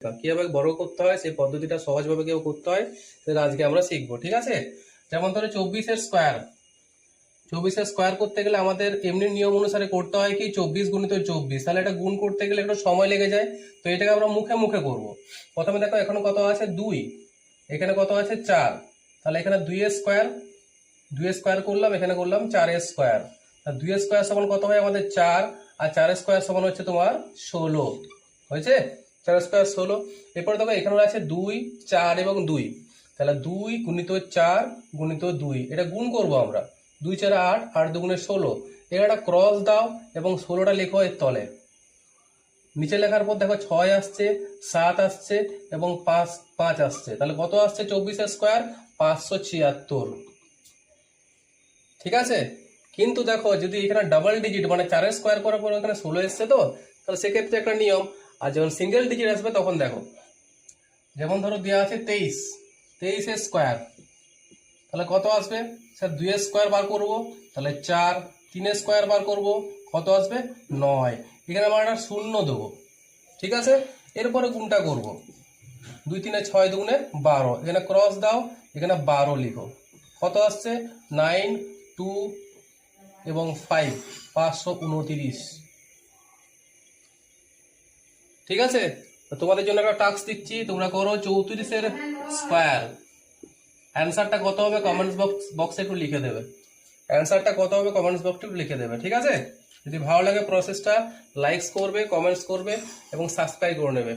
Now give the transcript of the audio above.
কীভাবে বড় করতে হয়, সেই পদ্ধতিটা সহজভাবে কেউ করতে হয় সেটা আজকে আমরা শিখব, ঠিক আছে? যেমন ধরো চব্বিশের স্কোয়ার চব্বিশের স্কোয়ার করতে গেলে আমাদের এমনি নিয়ম অনুসারে করতে হয় কি? চব্বিশ গুণিত চব্বিশ। তাহলে এটা গুণ করতে গেলে একটু সময় লেগে যায়, তো এটাকে আমরা মুখে মুখে করব। প্রথমে দেখো, এখানে কত আছে? দুই। এখানে কত আছে? চার। তাহলে এখানে দুই স্কোয়ার দুই স্কোয়ার করলাম, এখানে করলাম চার স্কোয়ার আর দুই স্কোয়ার সমান কত হয়? আমাদের চার। আর চার স্কোয়ার সমান হচ্ছে তোমার ষোলো। হয়েছে? চার স্কোয়ার ষোলো। এরপরে দেখো এখানে আছে দুই, চার এবং দুই। তাহলে দুই গুণিত চার গুণিত দুই। এটা গুণ করব আমরা। দুই চার আট আট দুগুণে ষোলো। এখানে একটা ক্রস দাও এবং ষোলোটা লেখো এর তলে। নিচে লেখার পর দেখো ছয় আসছে, সাত আসছে এবং পাঁচ পাঁচ আসছে। তাহলে কত আসছে? চব্বিশের স্কোয়ার পাঁচশো ছিয়াত্তর। ঠিক আছে? কিন্তু দেখো যদি এখানে ডাবল ডিজিট মানে চারের স্কোয়ার করার পর এখানে ষোলো এসছে তো, তাহলে সেক্ষেত্রে একটা নিয়ম। আর যখন সিঙ্গেল ডিজিট আসবে তখন দেখো। যেমন ধরো দেওয়া আছে তেইশ তেইশের স্কোয়ার তাহলে কত আসবে? স্যার দুইয়ের স্কোয়ার বার করব। তাহলে চার তিনের স্কোয়ার বার করব। কত আসবে? নয়। এখানে আমরা একটা শূন্য দেবো। ঠিক আছে? এরপরে গুণটা করব। দুই তিনে ছয় দুগুণে বারো। এখানে ক্রস দাও। এখানে বারো লিখো। কত আসছে? নাইন টু এবং ফাইভ পাঁচশো উনতিরিশ। ঠিক আছে? তোমাদের জন্য একটা টাস্ক দিচ্ছি, তোমরা করো চৌত্রিশের স্কোয়ার অ্যান্সারটা কত হবে কমেন্টস বক্স বক্সে একটু লিখে দেবে। অ্যান্সারটা কত হবে কমেন্টস বক্সে একটু লিখে দেবে, ঠিক আছে? যদি ভালো লাগে প্রসেসটা লাইকস করবে কমেন্টস করবে, এবং সাবস্ক্রাইব করে নেবে।